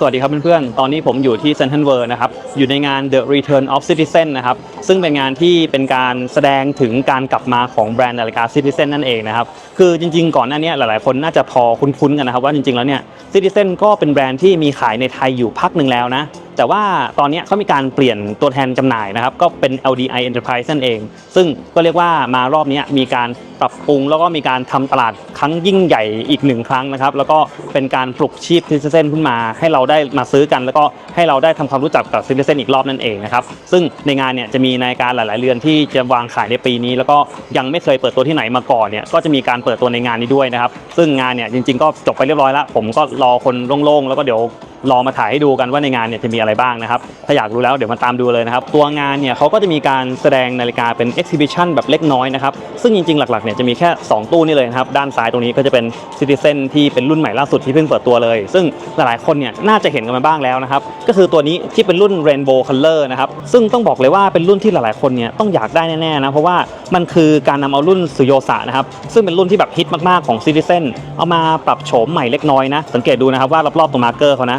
สวัสดีครับเพื่อนๆ ตอนนี้ผมอยู่ที่เซนทรัลเวิร์นะครับ อยู่ในงาน The Return of Citizen นะครับ ซึ่งเป็นงานที่เป็นการแสดงถึงการกลับมาของแบรนด์นาฬิกา Citizen นั่นเองนะครับ คือจริงๆ ก่อนหน้านี้หลายๆ คนน่าจะพอคุ้นๆ กันนะครับ ว่าจริงๆ แล้วเนี่ย Citizen ก็เป็นแบรนด์ที่มีขายในไทยอยู่พักหนึ่งแล้วนะ แต่ว่าตอนนี้เขามีการเปลี่ยนตัวแทนจำหน่ายนะครับ ก็เป็น LDI Enterprise นั่นเอง ซึ่งก็เรียกว่ามารอบนี้มีการปรับปรุง แล้วก็มีการทำตลาดครั้งยิ่งใหญ่อีกหนึ่งครั้งนะครับ แล้วก็เป็นการปลุกชีพซิติเซนขึ้นมา ให้เราได้มาซื้อกัน แล้วก็ให้เราได้ทำความรู้จักกับซิติเซนอีกรอบนั่นเองนะครับ ซึ่งในงานเนี่ยจะมีนาฬิการหลาย ๆ เรือนที่จะวางขายในปีนี้ แล้วก็ยังไม่เคยเปิดตัวที่ไหนมาก่อนเนี่ย ก็จะมีการเปิดตัวในงานนี้ด้วยนะครับ ซึ่งงานเนี่ยจริง ๆ ก็จบไปเรียบร้อยแล้ว ผมก็รอคนโล่ง ๆ แล้วก็เดี๋ยว รอมาถ่ายให้ดูกันว่าในงานเนี่ยจะมีอะไรบ้างนะครับ ถ้าอยากรู้แล้วเดี๋ยวมาตามดูเลยนะครับ ตัวงานเนี่ยเขาก็จะมีการแสดงนาฬิกาเป็น exhibition แบบเล็กน้อยนะครับ ซึ่งจริงๆ หลักๆ เนี่ยจะมีแค่ 2 ตู้นี่เลยนะครับ ด้านซ้ายตรงนี้ก็จะเป็น Citizen ที่เป็นรุ่นใหม่ล่าสุดที่เพิ่งเปิดตัวเลย ซึ่งหลายๆ คนเนี่ยน่าจะเห็นกันมาบ้างแล้วนะครับ ก็คือตัวนี้ที่เป็นรุ่น Rainbow Color นะครับ ซึ่งต้องบอกเลยว่าเป็นรุ่นที่หลายๆ คนเนี่ยต้องอยากได้แน่ๆนะ เพราะว่ามันคือการนำเอารุ่นสุโยสะนะครับ ซึ่งเป็นรุ่นที่แบบฮิตมากๆของ Citizen เอามาปรับโฉมใหม่เล็กน้อยนะ สังเกตดูนะครับว่ารอบๆตรงมาร์เกอร์เขานะ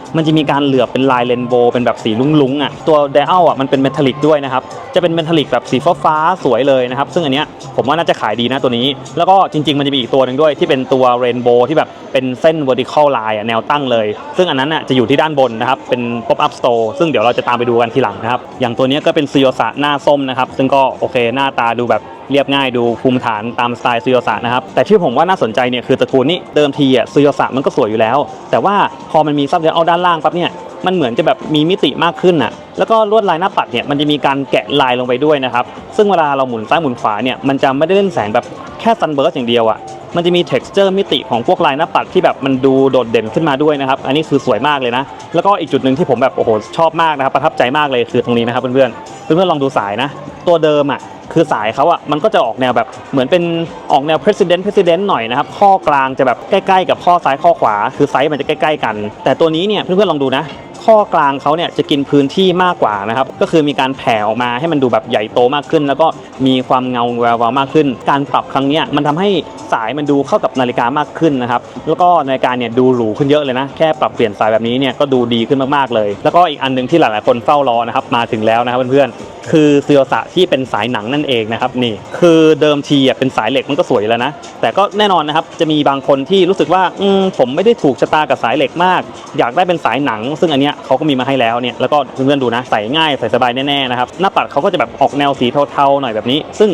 มันจะมีการเหลือบเป็นลายเรนโบว์เป็นแบบสีลุ้งๆอะตัวเดลอะมันเป็นเมทัลลิกด้วยนะครับจะเป็นเมทัลลิกแบบสีฟ้าๆสวยเลยนะครับซึ่งอันเนี้ยผมว่าน่าจะขายดีนะตัวนี้ แล้วก็จริง ๆ มันจะมีอีกตัวหนึ่งด้วยที่เป็นตัวเรนโบว์ที่แบบเป็นเส้น vertical line อะแนวตั้งเลย ซึ่งอันนั้นอะจะอยู่ที่ด้านบนนะครับเป็น pop up store ซึ่งเดี๋ยวเราจะตามไปดูกันทีหลังนะครับอย่างตัวนี้ก็เป็นซีโอสะหน้าส้มนะครับซึ่งก็โอเคหน้าตาดูแบบเรียบง่ายดูภูมิฐานตามสไตล์ซูโยสะนะครับแต่ที่ผมว่าน่าสนใจเนี่ยคือตระกูลนี้เดิมทีอะซูโยสะมันก็สวยอยู่แล้ว แต่ว่าพอมันมีซับเดลเอาด้านล่างปั๊บเนี่ยมันเหมือนจะแบบมีมิติมากขึ้นอะ แล้วก็ลวดลายหน้าปัดเนี่ยมันจะมีการแกะลายลงไปด้วยนะครับ ซึ่งเวลาเราหมุนซ้ายหมุนขวาเนี่ยมันจะไม่ได้เล่นแสงแบบแค่ซันเบิร์สอย่างเดียวอะ มันจะมี texture มิติของพวกลายหน้าปัดที่แบบมันดูโดดเด่นขึ้นมาด้วยนะครับ อันนี้คือสวยมากเลยนะ แล้วก็อีกจุดหนึ่งที่ผมแบบโอ้โหชอบมากนะครับประทับใจมากเลยคือตรงนี้นะครับเพื่อนๆ เพื่อนๆลองดูสายนะ ตัวเดิมอะคือสายเขาอะมันก็จะออกแนวแบบเหมือนเป็นออกแนว president president หน่อยนะครับ ข้อกลางจะแบบใกล้ๆ กับข้อซ้ายข้อขวา คือไซส์มันจะใกล้ๆกัน แต่ตัวนี้เนี่ยเพื่อนๆลองดูนะ ข้อกลางเขาเนี่ยจะกินพื้นที่มากกว่านะครับ ก็คือมีการแผ่ออกมาให้มันดูแบบใหญ่โตมากขึ้น แล้วก็มีความเงาแวววาวมากขึ้น การปรับครั้งนี้มันทำให้สายมันดูเข้ากับนาฬิกามากขึ้นนะครับแล้วก็นาฬิกาเนี่ยดูหรูขึ้นเยอะเลยนะแค่ปรับเปลี่ยนสายแบบนี้เนี่ยก็ดูดีขึ้นมากๆเลย แล้วก็อีกอันหนึงที่หลายๆคนเฝ้ารอนะครับมาถึงแล้วนะครับเพื่อนๆ คือเซียวสะที่เป็นสายหนังนั่นเองนะครับนี่คือเดิมทีเป็นสายเหล็กมันก็สวยแล้วนะ แต่ก็แน่นอนนะครับจะมีบางคนที่รู้สึกว่าอืมผมไม่ได้ถูกชะตากับสายเหล็กมาก อยากได้เป็นสายหนัง ซึ่งอันเนี้ยเขาก็มีมาให้แล้วเนี่ยแล้วก็เพื่อนๆดูนะใส่ง่ายใส่สบายแน่ๆนะครับหน้าปัดเขาก็จะแบบออกแนวสีเทาๆหน่อยแบบนี้ ซึ่ง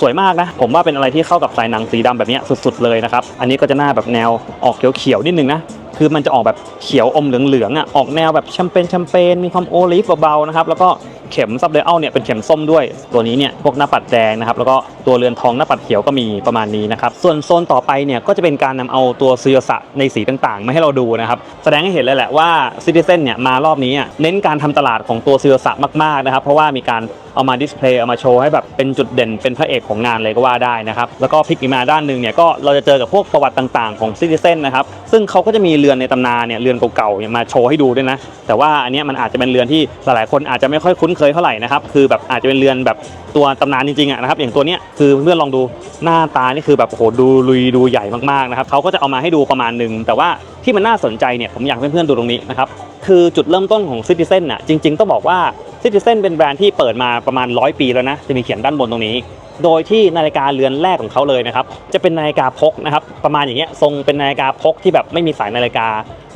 สวยมากนะผมว่าเป็นอะไรที่เข้ากับสายหนังสีดำแบบนี้สุดๆเลยนะครับอันนี้ก็จะหน้าแบบแนวออกเขียวๆนิดนึงนะคือมันจะออกแบบเขียวอมเหลืองๆอะออกแนวแบบแชมเปญแชมเปญมีความโอลิฟเบาๆนะครับแล้วก็ เข็มซับเดลเนี่ยเป็นเข็มส้มด้วยตัวนี้เนี่ยพวกหน้าปัดแดงนะครับแล้วก็ตัวเรือนทองหน้าปัดเขียวก็มีประมาณนี้นะครับส่วนโซนต่อไปเนี่ยก็จะเป็นการนำเอาตัวซูโยสะในสีต่างๆ มาให้เราดูนะครับแสดงให้เห็นเลยแหละว่าซิติเซนเนี่ยมารอบนี้เน้นการทำตลาดของตัวซูโยสะมากๆนะครับเพราะว่ามีการเอามาดิสเพลย์เอามาโชว์ให้แบบเป็นจุดเด่นเป็นพระเอกของงานเลยก็ว่าได้นะครับแล้วก็พลิกอีมาด้านหนึ่งเนี่ยก็เราจะเจอกับพวกประวัติต่างๆของซิติเซนนะครับซึ่งเขาก็จะมีเรือนในตำนานเนี่ยเรือนเก่าๆมาโชว์ให้ดูด้วยนะแต่ว่าอันนี้มันอาจจะเป็นเรือนที่หลายๆคนอาจจะไม่ค่อยคุ้นเคคยเท่าไหร่นะครับคือแบบอาจจะเป็นเรือนแบบตัวตำนานจริงๆอะนะครับอย่างตัวเนี้ยคือเพื่อนลองดูหน้าตานี่คือแบบโอ้โหดูลุยดูใหญ่มากๆนะครับเขาก็จะเอามาให้ดูประมาณหนึ่งแต่ว่าที่มันน่าสนใจเนี่ยผมอยากให้เพื่อนๆดูตรงนี้นะครับ คือจุดเริ่มต้นของซิติเซนน่ะจริง ๆ ต้องบอกว่าซิติเซนเป็นแบรนด์ที่เปิดมาประมาณ 100 ปีแล้วนะ จะมีเขียนด้านบนตรงนี้ โดยที่นาฬิกาเรือนแรกของเขาเลยนะครับ จะเป็นนาฬิกาพกนะครับประมาณอย่างเงี้ยทรงเป็นนาฬิกาพกที่แบบไม่มีสายนาฬิกา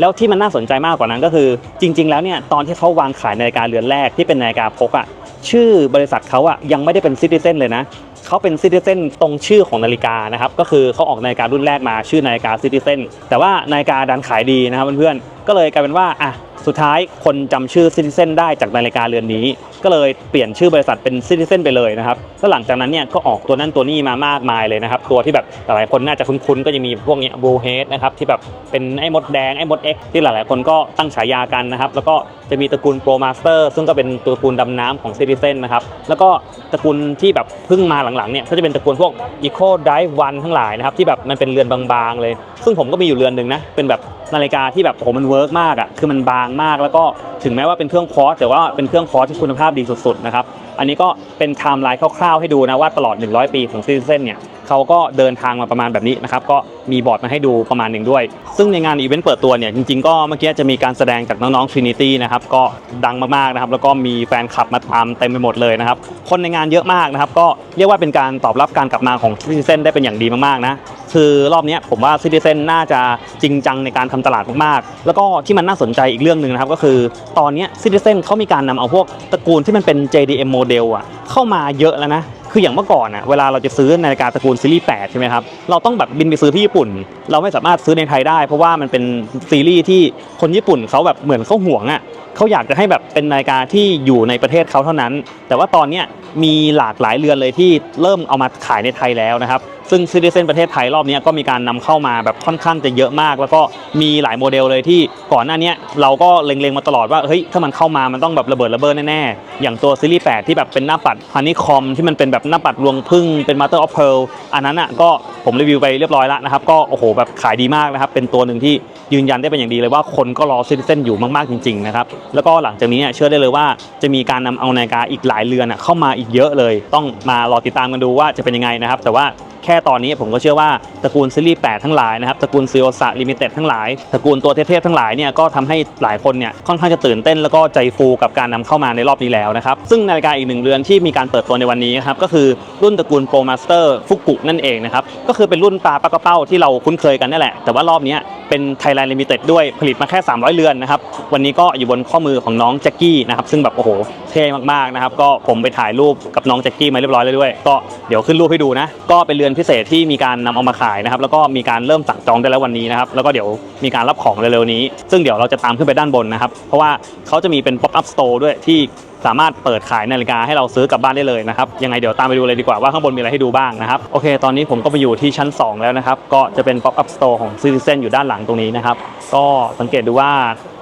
แล้วที่มันน่าสนใจมากกว่านั้นก็คือ จริง ๆ แล้วเนี่ยตอนที่เขาวางขายนาฬิกาเรือนแรกที่เป็นนาฬิกาพกอะชื่อบริษัทเขาอะยังไม่ได้เป็นซิติเซนเลยนะเขาเป็นซิติเซนตรงชื่อของนาฬิกานะครับก็คือเขาออกนาฬิการุ่นแรกมาชื่อนาฬิกาซิติเซนแต่ว่านาฬิกาดันขายดีนะครับเพื่อนๆก็เลยกลายเป็นว่าอะ สุดท้ายคนจำชื่อ Citizen ได้จากนาฬิกาเรือนนี้ ก็เลยเปลี่ยนชื่อบริษัทเป็น Citizen ไปเลยนะครับแล้วหลังจากนั้นเนี่ยก็ออกตัวนั่นตัวนี้มามากมายเลยนะครับ ตัวที่แบบหลายๆคนน่าจะคุ้นๆ ก็จะมีพวกเนี้ย Blue Head นะครับที่แบบเป็นไอ้มดแดงไอ้มด X ที่หลายๆคนก็ตั้งฉายากันนะครับ แล้วก็จะมีตระกูล Pro Master ซึ่งก็เป็นตระกูลดำน้ำของ Citizen นะครับ แล้วก็ตระกูลที่แบบเพิ่งมาหลังๆเนี่ยก็จะเป็นตระกูลพวก Eco Dive One ทั้งหลายนะครับที่แบบมันเป็นเรือนบางๆเลย ซึ่งผมก็มีอยู่เรือนหนึ่งนะเป็นแบบนาฬิกาที่แบบโอ้โหมันเวิร์กมากอะคือมันบางมากแล้วก็ถึงแม้ว่าเป็นเครื่องคอร์สแต่ว่าเป็นเครื่องคอร์สที่คุณภาพดีสุดๆนะครับอันนี้ก็เป็นไทม์ไลน์คร่าวๆให้ดูนะว่าตลอด 100 ปีของซีเซนเนี่ย เขาก็เดินทางมาประมาณแบบนี้นะครับก็มีบอร์ดมาให้ดูประมาณหนึ่งด้วย ซึ่งในงานอีเวนต์เปิดตัวเนี่ยจริงๆก็เมื่อกี้จะมีการแสดงจากน้องๆ Trinity นะครับก็ดังมากๆนะครับแล้วก็มีแฟนคลับมาตามเต็มไปหมดเลยนะครับคนในงานเยอะมากนะครับก็เรียกว่าเป็นการตอบรับการกลับมาของ Citizen ได้เป็นอย่างดีมากๆนะคือรอบนี้ผมว่า Citizen น่าจะจริงจังในการทำตลาดมากๆ แล้วก็ที่มันน่าสนใจอีกเรื่องหนึ่งนะครับก็คือตอนนี้ย Citizen เขามีการนำเอาพวกตระกูลที่มันเป็น JDM โมเดลอะเข้ามาเยอะแล้วนะ คืออย่างเมื่อก่อนอะเวลาเราจะซื้อนาฬิกาตระกูลซีรีส์ 8 ใช่ไหมครับ เราต้องแบบบินไปซื้อที่ญี่ปุ่น เราไม่สามารถซื้อในไทยได้ เพราะว่ามันเป็นซีรีส์ที่คนญี่ปุ่นเขาแบบเหมือนเขาห่วงอะเขาอยากจะให้แบบเป็นนาฬิกาที่อยู่ในประเทศเขาเท่านั้น แต่ว่าตอนเนี้ย มีหลากหลายเรือนเลยที่เริ่มเอามาขายในไทยแล้วนะครับ ซึ่งซิติเซนประเทศไทยรอบนี้ก็มีการนำเข้ามาแบบค่อนข้างจะเยอะมาก แล้วก็มีหลายโมเดลเลยที่ก่อนหน้านี้เราก็เล็งๆมาตลอดว่าเฮ้ยถ้ามันเข้ามามันต้องแบบระเบิดระเบ้อแน่ๆ อย่างตัวซีรีส์8ที่แบบเป็นหน้าปัดฮันนี่คอมที่มันเป็นแบบหน้าปัดรวงพึ่งเป็นมาเตอร์ออฟเพลอันนั้นอะก็ผมรีวิวไปเรียบร้อยแล้วนะครับก็โอ้โหแบบขายดีมากนะครับเป็นตัวหนึ่งที่ยืนยันได้เป็นอย่างดีเลยว่าคนก็รอซิติเซนอยู่มากๆจริงๆนะครับแล้วก็หลังจากนี้เนี่ยเชื่อได้เลยว่าจะมีการนำเอานาฬิกาอีกหลายเรือนเข้ามาอีกเยอะเลย ต้องมารอติดตามกันดูว่าจะเป็นยังไงนะครับ แต่ว่า แค่ตอนนี้ผมก็เชื่อว่าตระกูลซีรีส์8ทั้งหลายนะครับตระกูลซีโอซาลิมิเต็ดทั้งหลายตระกูลตัวเทพๆทั้งหลายเนี่ยก็ทำให้หลายคนเนี่ยค่อนข้างจะตื่นเต้นแล้วก็ใจฟูกับการนำเข้ามาในรอบนี้แล้วนะครับซึ่งนาฬิกาอีกหนึ่งเรือนที่มีการเปิดตัวในวันนี้นะครับก็คือรุ่นตระกูลโปรมาสเตอร์ฟุกุนั่นเองนะครับก็คือเป็นรุ่นตาปลากระเป้าที่เราคุ้นเคยกันนี่แหละ แต่ว่ารอบนี้เป็นไทยแลนด์ลิมิเต็ดด้วยผลิตมาแค่ 300 เรือนนะครับวันนี้ก็อยู่บนข้อมือของน้องแจ็คกี้นะครับซึ่งแบบโอ้โหเท่มากๆนะครับก็ผมไปถ่ายรูปกับน้องแจ็คกี้มาเรียบร้อยแล้วด้วย ก็เดี๋ยวขึ้นรูปให้ดูนะก็เป็นเรือนพิเศษที่มีการนำเอามาขายนะครับแล้วก็มีการเริ่มสั่งจองได้แล้ววันนี้นะครับแล้วก็เดี๋ยวมีการรับของเร็วๆนี้ ซึ่งเดี๋ยวเราจะตามขึ้นไปด้านบนนะครับ เพราะว่าเขาจะมีเป็น pop up store ด้วยที่สามารถเปิดขายนาฬิกาให้เราซื้อกลับบ้านได้เลยนะครับยังไงเดี๋ยวตามไปดูเลยดีกว่าว่าข้างบนมีอะไรให้ดูบ้างนะครับโอเคตอนนี้ผมก็ไปอยู่ที่ชั้น 2 แล้วนะครับ ก็จะเป็น pop up store ของ Citizen อยู่ด้านหลังตรงนี้นะครับก็สังเกตดูว่า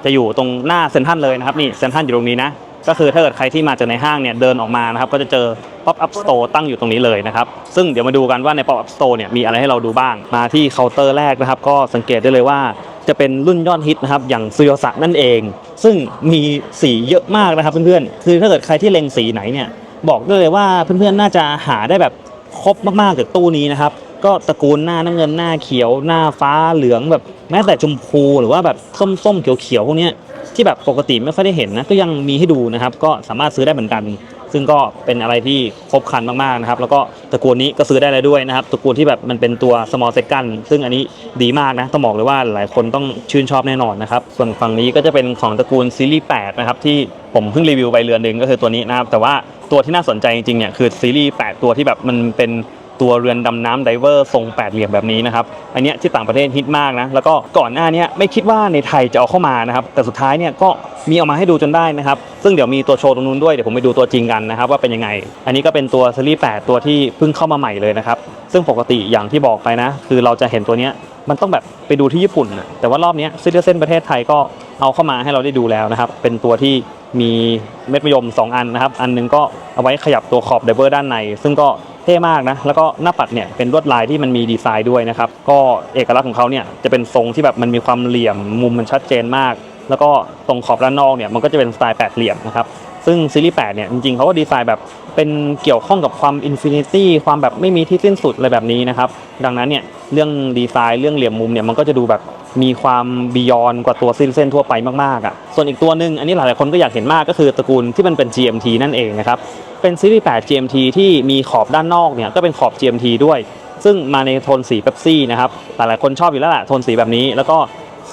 จะอยู่ตรงหน้าเซ็นทรัลเลยนะครับนี่เซ็นทรัลอยู่ตรงนี้นะ ก็คือถ้าเกิดใครที่มาจากในห้างเนี่ยเดินออกมานะครับก็จะเจอ pop up store ตั้งอยู่ตรงนี้เลยนะครับ ซึ่งเดี๋ยวมาดูกันว่าใน pop up store เนี่ยมีอะไรให้เราดูบ้าง มาที่เคาน์เตอร์แรกนะครับ ก็สังเกตได้เลยว่าจะเป็นรุ่นยอดฮิตนะครับอย่างซูโยสะนั่นเอง ซึ่งมีสีเยอะมากนะครับเพื่อนๆคือถ้าเกิดใครที่เล็งสีไหนเนี่ยบอกได้เลยว่าเพื่อนๆน่าจะหาได้แบบครบมากๆจากตู้นี้นะครับก็ตระกูลหน้าน้ำเงินหน้าเขียวหน้าฟ้าเหลืองแบบแม้แต่ชมพูหรือว่าแบบส้มๆเขียวๆพวกนี้ ที่แบบปกติไม่ค่อยได้เห็นนะก็ยังมีให้ดูนะครับ ก็สามารถซื้อได้เหมือนกัน ซึ่งก็เป็นอะไรที่ครบครันมากๆนะครับ แล้วก็ตระกูลนี้ก็ซื้อได้เลยด้วยนะครับตระกูลที่แบบมันเป็นตัว small second ซึ่งอันนี้ดีมากนะต้องบอกเลยว่าหลายคนต้องชื่นชอบแน่นอนนะครับส่วนฝั่งนี้ก็จะเป็นของตระกูลซีรีส์8นะครับที่ผมเพิ่งรีวิวไปเรือนหนึ่งก็คือตัวนี้นะครับแต่ว่าตัวที่น่าสนใจจริงๆเนี่ยคือซีรีส์8ตัวที่แบบมันเป็น ตัวเรือนดำน้ำไดเวอร์ทรงแปดเหลี่ยมแบบนี้นะครับอันนี้ที่ต่างประเทศฮิตมากนะแล้วก็ก่อนหน้านี้ไม่คิดว่าในไทยจะเอาเข้ามานะครับแต่สุดท้ายเนี่ยก็มีเอามาให้ดูจนได้นะครับซึ่งเดี๋ยวมีตัวโชว์ตรงนู้นด้วยเดี๋ยวผมไปดูตัวจริงกันนะครับว่าเป็นยังไง อันนี้ก็เป็นตัวซีรีส์8ตัวที่เพิ่งเข้ามาใหม่เลยนะครับซึ่งปกติอย่างที่บอกไปนะ คือเราจะเห็นตัวเนี้ยมันต้องแบบไปดูที่ญี่ปุ่นนะแต่ว่ารอบนี้ซิเดเซนประเทศไทยก็เอาเข้ามาให้เราได้ดูแล้วนะครับ เป็นตัวที่มีเม็ดมะยม 2 อันนะครับ อันนึงก็เอาไว้ขยับตัวขอบไดเวอร์ด้านใน ซึ่งก็ เท่มากนะ แล้วก็หน้าปัดเนี่ยเป็นลวดลายที่มันมีดีไซน์ด้วยนะครับ ก็เอกลักษณ์ของเขาเนี่ยจะเป็นทรงที่แบบมันมีความเหลี่ยมมุมมันชัดเจนมาก แล้วก็ตรงขอบด้านนอกเนี่ยมันก็จะเป็นสไตล์แปดเหลี่ยมนะครับ ซึ่งซีรีส์8เนี่ยจริงๆเขาก็ดีไซน์แบบ เป็นเกี่ยวข้องกับความอินฟินิตี้ความแบบไม่มีที่สิ้นสุดอะไรแบบนี้นะครับ ดังนั้นเนี่ยเรื่องดีไซน์เรื่องเหลี่ยมมุมเนี่ยมันก็จะดูแบบมีความบียอนกว่าตัวซิลเซนทั่วไปมากๆอะส่วนอีกตัวหนึ่งอันนี้หลายๆคนก็อยากเห็นมากก็คือตระกูลที่มันเป็น GMT นั่นเองนะครับ เป็นซีรีส์ 8 GMT ที่มีขอบด้านนอกเนี่ยก็เป็นขอบ GMT ด้วย ซึ่งมาในโทนสีเ e ปซี่นะครับหลายๆคนชอบอยู่แล้วแหละโทนสีแบบนี้แล้วก็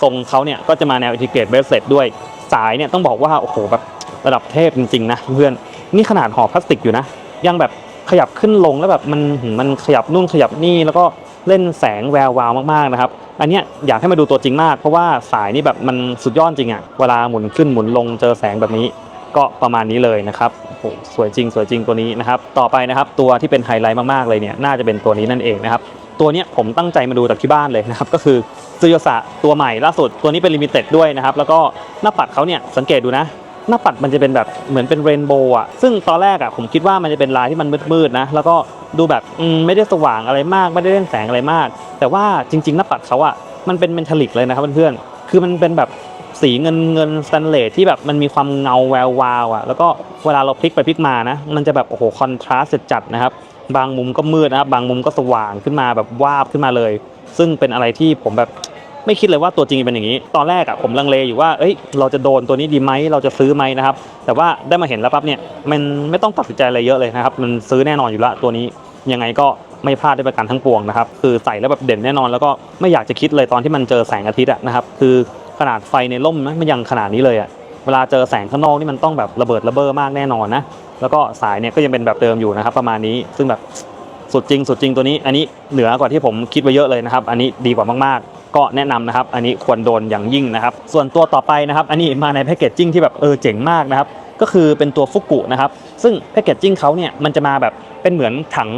ทรงเขาเนี่ยก็จะมาแนวอินทิเกรตเบสเ e ตด้วยสายเนี่ยต้องบอกว่าโอ้โหแบบระดับเทพจริงๆนะเพื่อน นี่ขนาดห่อพลาสติกอยู่นะ ยังแบบขยับขึ้นลงแล้วแบบมันมันขยับนู่นขยับนี่แล้วก็เล่นแสงแวววาวมากๆนะครับ อันเนี้ยอยากให้มาดูตัวจริงมาก เพราะว่าสายนี่แบบมันสุดยอดจริงอะเวลาหมุนขึ้นหมุนลงเจอแสงแบบนี้ก็ประมาณนี้เลยนะครับโอ้โหสวยจริงสวยจริงตัวนี้นะครับ ต่อไปนะครับตัวที่เป็นไฮไลท์มากๆเลยเนี่ยน่าจะเป็นตัวนี้นั่นเองนะครับ ตัวนี้ผมตั้งใจมาดูจากที่บ้านเลยนะครับ ก็คือซูโยสะตัวใหม่ล่าสุดตัวนี้เป็นลิมิเต็ดด้วยนะครับ แล้วก็หน้าปัดเขาเนี่ยสังเกตดูนะ หน้าปัดมันจะเป็นแบบเหมือนเป็นเรนโบว์อะซึ่งตอนแรกอะผมคิดว่ามันจะเป็นลายที่มันมืดๆนะแล้วก็ดูแบบไม่ได้สว่างอะไรมากไม่ได้เล่นแสงอะไรมาก แต่ว่าจริง ๆ หน้าปัดเขาอะมันเป็นเมทัลลิกเลยนะครับเพื่อนๆคือมันเป็นแบบสีเงินเงินสแตนเลสที่แบบมันมีความเงาแวววาวอะแล้วก็เวลาเราพลิกไปพลิกมานะ มันจะแบบโอ้โหคอนทราสต์จัดนะครับบางมุมก็มืดนะครับบางมุมก็สว่างขึ้นมาแบบวาบขึ้นมาเลย ซึ่งเป็นอะไรที่ผมแบบ ไม่คิดเลยว่าตัวจริงเป็นอย่างนี้ ตอนแรกอะผมลังเลอยู่ว่าเอ้ยเราจะโดนตัวนี้ดีไหมเราจะซื้อไหมนะครับ แต่ว่าได้มาเห็นแล้วปั๊บเนี่ยมันไม่ต้องตัดสินใจอะไรเยอะเลยนะครับ มันซื้อแน่นอนอยู่ละตัวนี้ยังไงก็ไม่พลาดได้ประกันทั้งปวงนะครับ คือใส่แล้วแบบเด่นแน่นอนแล้วก็ไม่อยากจะคิดเลยตอนที่มันเจอแสงอาทิตย์อะนะครับ คือขนาดไฟในร่มนะมันยังขนาดนี้เลยอะเวลาเจอแสงข้างนอกนี่มันต้องแบบระเบิดระเบ้อมากแน่นอนนะ แล้วก็สายเนี่ยก็ยังเป็นแบบเดิมอยู่นะครับ ประมาณนี้ ซึ่งแบบสุดจริงสุดจริงตัวนี้ อันนี้เหนือกว่าที่ผมคิดไว้เยอะเลยนะครับ อันนี้ดีกว่ามากๆ ก็แนะนำนะครับ อันนี้ควรโดนอย่างยิ่งนะครับ ส่วนตัวต่อไปนะครับ อันนี้มาในแพคเกจจิ้งที่แบบเออเจ๋งมากนะครับ ก็คือเป็นตัวฟุกุนะครับ ซึ่งแพคเกจจิ้งเขาเนี่ยมันจะมาแบบเป็นเหมือนถัง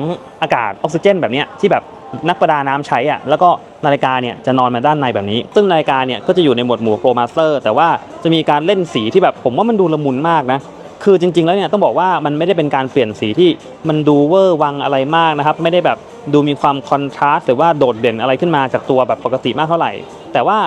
อากาศออกซิเจน แบบเนี้ยที่แบบนักประดาน้ำใช้อะแล้วก็นาฬิกาเนี่ยจะนอนมาด้านในแบบนี้ ซึ่งนาฬิกาเนี่ยก็จะอยู่ในหมวดหมู่โปรมาสเตอร์ แต่ว่าจะมีการเล่นสีที่แบบผมว่ามันดูละมุนมากนะ คือจริง ๆ แล้วเนี่ยต้องบอกว่ามันไม่ได้เป็นการเปลี่ยนสีที่มันดูเวอร์วังอะไรมากนะครับ ไม่ได้แบบดูมีความคอนทราสต์หรือว่าโดดเด่นอะไรขึ้นมาจากตัวแบบปกติมากเท่าไหร่ แต่ว่า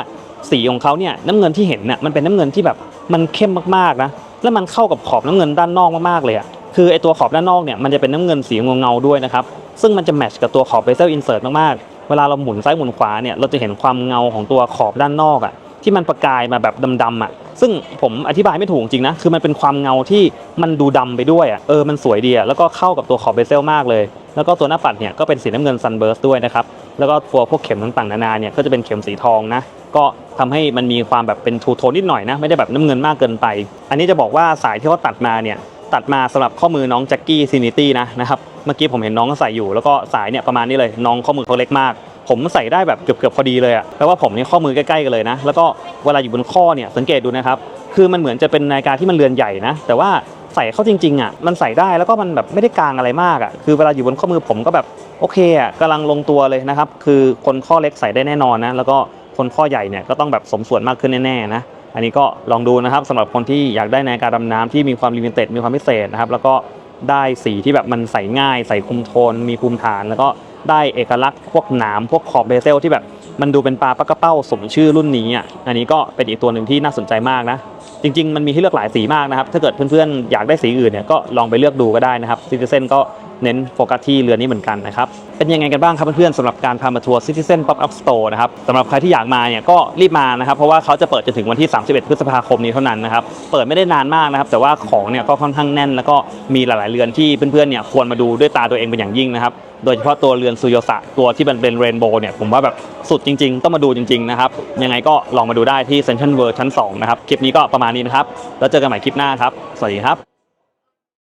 สีของเขาเนี่ยน้ำเงินที่เห็นเนี่ยมันเป็นน้ำเงินที่แบบมันเข้มมากๆนะแล้วมันเข้ากับขอบน้ำเงินด้านนอกมากๆเลยอะคือไอตัวขอบด้านนอกเนี่ยมันจะเป็นน้ำเงินสีเงาๆด้วยนะครับซึ่งมันจะแมทช์กับตัวขอบเบเซลอินเสิร์ตมากๆเวลาเราหมุนซ้ายหมุนขวาเนี่ยเราจะเห็นความเงาของตัวขอบด้านนอกอะที่มันประกายมาแบบดำๆอะ ซึ่งผมอธิบายไม่ถูกจริงนะ คือมันเป็นความเงาที่มันดูดำไปด้วยอะ เออ มันสวยดีอะ แล้วก็เข้ากับตัวขอบเบเซลมากเลย แล้วก็ตัวหน้าปัดเนี่ยก็เป็นสีน้ำเงินซันเบิร์สด้วยนะครับ แล้วก็ตัวพวกเข็มต่างๆนานาเนี่ยก็จะเป็นเข็มสีทองนะ ก็ทำให้มันมีความแบบเป็นทูโทนนิดหน่อยนะ ไม่ได้แบบน้ำเงินมากเกินไป อันนี้จะบอกว่าสายที่เขาตัดมาเนี่ยตัดมาสำหรับข้อมือน้องแจ็คกี้ซินิตี้นะนะครับ เมื่อกี้ผมเห็นน้องใส่อยู่ แล้วก็สายเนี่ยประมาณนี้เลย น้องข้อมือเขาเล็กมาก ผมใส่ได้แบบเกือบๆพอดีเลยอะแปลว่าผมนี่ข้อมือใกล้ๆกันเลยนะ แล้วก็เวลาอยู่บนข้อเนี่ยสังเกตดูนะครับ คือมันเหมือนจะเป็นนาฬิกาที่มันเรือนใหญ่นะ แต่ว่าใส่เข้าจริงๆอะมันใส่ได้แล้วก็มันแบบไม่ได้กลางอะไรมากอะคือเวลาอยู่บนข้อมือผมก็แบบโอเคอะกำลังลงตัวเลยนะครับ คือคนข้อเล็กใส่ได้แน่นอนนะแล้วก็คนข้อใหญ่เนี่ยก็ต้องแบบสมส่วนมากขึ้นแน่ๆนะอันนี้ก็ลองดูนะครับสำหรับคนที่อยากได้นาฬิกาดำน้ำที่มีความลิมิเต็ดมีความพิเศษนะครับแล้วก็ได้สีที่แบบมันใส่ง่าย ใส่คุมโทน มีภูมิฐานแล้วก็ ได้เอกลักษณ์พวกหนามพวกขอบเบเซลที่แบบมันดูเป็นปลาปลากระเป้าสมชื่อรุ่นนี้อะอันนี้ก็เป็นอีกตัวหนึ่งที่น่าสนใจมากนะจริง ๆ มันมีให้เลือกหลายสีมากนะครับถ้าเกิดเพื่อนๆอยากได้สีอื่นเนี่ยก็ลองไปเลือกดูก็ได้นะครับซิติเซนก็ เน้นโฟกัสที่เรือนี้เหมือนกันนะครับ เป็นยังไงกันบ้างครับเพื่อนๆสำหรับการพามาทัวร์ Citizen Pop Up Store นะครับสำหรับใครที่อยากมาเนี่ยก็รีบมานะครับเพราะว่าเขาจะเปิดจนถึงวันที่ 31 พฤษภาคมนี้เท่านั้นนะครับเปิดไม่ได้นานมากนะครับแต่ว่าของเนี่ยก็ค่อนข้างแน่น แล้วก็มีหลายๆเรือนที่เพื่อนๆเนี่ยควรมาดูด้วยตาตัวเองเป็นอย่างยิ่งนะครับโดยเฉพาะตัวเรือนซูโยสะตัวที่มันเป็นเรนโบว์เนี่ยผมว่าแบบสุดจริง ๆ ต้องมาดูจริงๆนะครับยังไงก็ลองมาดูได้ที่เซ็นทรัลเวิร์ชั้น2นะครับคลิปนี้ก็ประมาณนี้นะครับแล้วเจอกันใหม่คลิปหน้าครับสวัสดีครับ